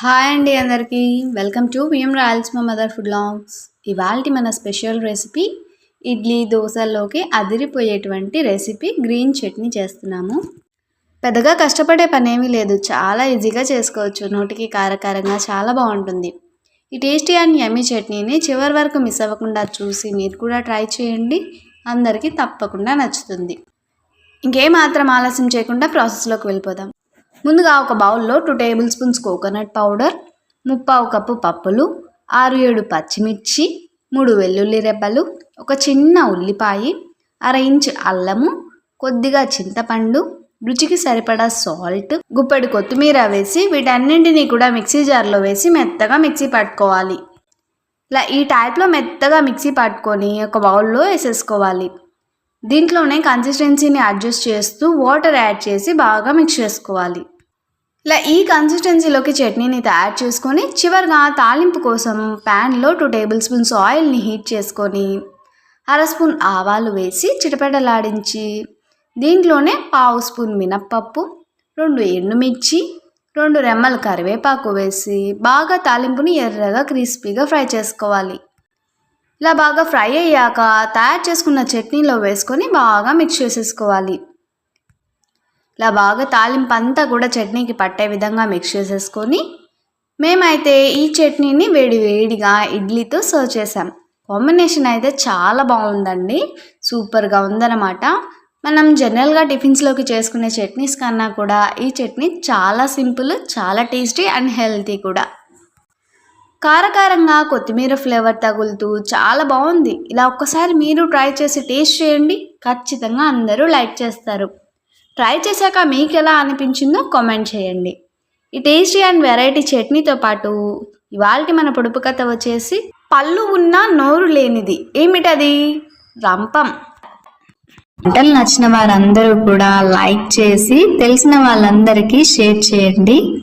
Hi అండి అందరికీ. Welcome to మేము రాయల్స్ మా మదర్ ఫుడ్ లాంగ్స్ ఇవాళ మన స్పెషల్ రెసిపీ ఇడ్లీ దోశల్లోకి అదిరిపోయేటువంటి రెసిపీ గ్రీన్ చట్నీ చేస్తున్నాము. పెద్దగా కష్టపడే పని ఏమీ లేదు. చాలా ఈజీగా చేసుకోవచ్చు. నోటికి కారకారంగా చాలా బాగుంటుంది. ఈ టేస్టీ అండ్ యమ్మీ చట్నీని చివరి వరకు మిస్ అవ్వకుండా చూసి మీరు కూడా ట్రై చేయండి. అందరికీ తప్పకుండా నచ్చుతుంది. ఇంకేమాత్రం ఆలస్యం చేయకుండా ప్రాసెస్లోకి వెళ్ళిపోదాం. ముందుగా ఒక బౌల్లో two tablespoons coconut powder ముప్పావు కప్పు పప్పులు ఆరు ఏడు పచ్చిమిర్చి మూడు వెల్లుల్లి రెబ్బలు ఒక చిన్న ఉల్లిపాయ అర ఇంచ్ అల్లము కొద్దిగా చింతపండు రుచికి సరిపడా సాల్ట్ గుప్పెడు కొత్తిమీర వేసి వీటన్నింటినీ కూడా మిక్సీ జార్లో వేసి మెత్తగా మిక్సీ పట్టుకోవాలి. ఇలా ఈ టైప్లో మెత్తగా మిక్సీ పట్టుకొని ఒక బౌల్లో వేసేసుకోవాలి. దీంట్లోనే కన్సిస్టెన్సీని అడ్జస్ట్ చేస్తూ వాటర్ యాడ్ చేసి బాగా మిక్స్ చేసుకోవాలి. ఇలా ఈ కన్సిస్టెన్సీలోకి చట్నీని తయారు చేసుకొని చివరిగా తాలింపు కోసం ప్యాన్లో టూ టేబుల్ స్పూన్స్ ఆయిల్ని హీట్ చేసుకొని అర స్పూన్ ఆవాలు వేసి చిటపెటలాడించి దీంట్లోనే పావు స్పూన్ మినప్పప్పు రెండు ఎండుమిర్చి రెండు రెమ్మల కరివేపాకు వేసి బాగా తాలింపుని ఎర్రగా క్రిస్పీగా ఫ్రై చేసుకోవాలి. ఇలా బాగా ఫ్రై అయ్యాక తయారు చేసుకున్న చట్నీలో వేసుకొని బాగా మిక్స్ చేసేసుకోవాలి. ఇలా బాగా తాలింపు అంతా కూడా చట్నీకి పట్టే విధంగా మిక్స్ చేసేసుకొని మేమైతే ఈ చట్నీని వేడి వేడిగా ఇడ్లీతో సర్వ్ చేసాం కాంబినేషన్ అయితే చాలా బాగుందండి. సూపర్గా ఉందన్నమాట. మనం జనరల్గా టిఫిన్స్లోకి చేసుకునే చట్నీస్ కన్నా కూడా ఈ చట్నీ చాలా సింపుల్ చాలా టేస్టీ అండ్ హెల్తీ కూడా. కారకారంగా కొత్తిమీర ఫ్లేవర్ తగులుతూ చాలా బాగుంది. ఇలా ఒక్కసారి మీరు ట్రై చేసి టేస్ట్ చేయండి. ఖచ్చితంగా అందరూ లైక్ చేస్తారు. ట్రై చేశాక మీకు ఎలా అనిపించిందో కామెంట్ చేయండి. ఈ టేస్టీ అండ్ వెరైటీ చట్నీతో పాటు ఇవాళ మన పొడుపు కథ వచ్చేసి పళ్ళు ఉన్న నోరు లేనిది. ఏమిటది? రంపం. వంటలు నచ్చిన వారందరూ కూడా లైక్ చేసి తెలిసిన వాళ్ళందరికీ షేర్ చేయండి.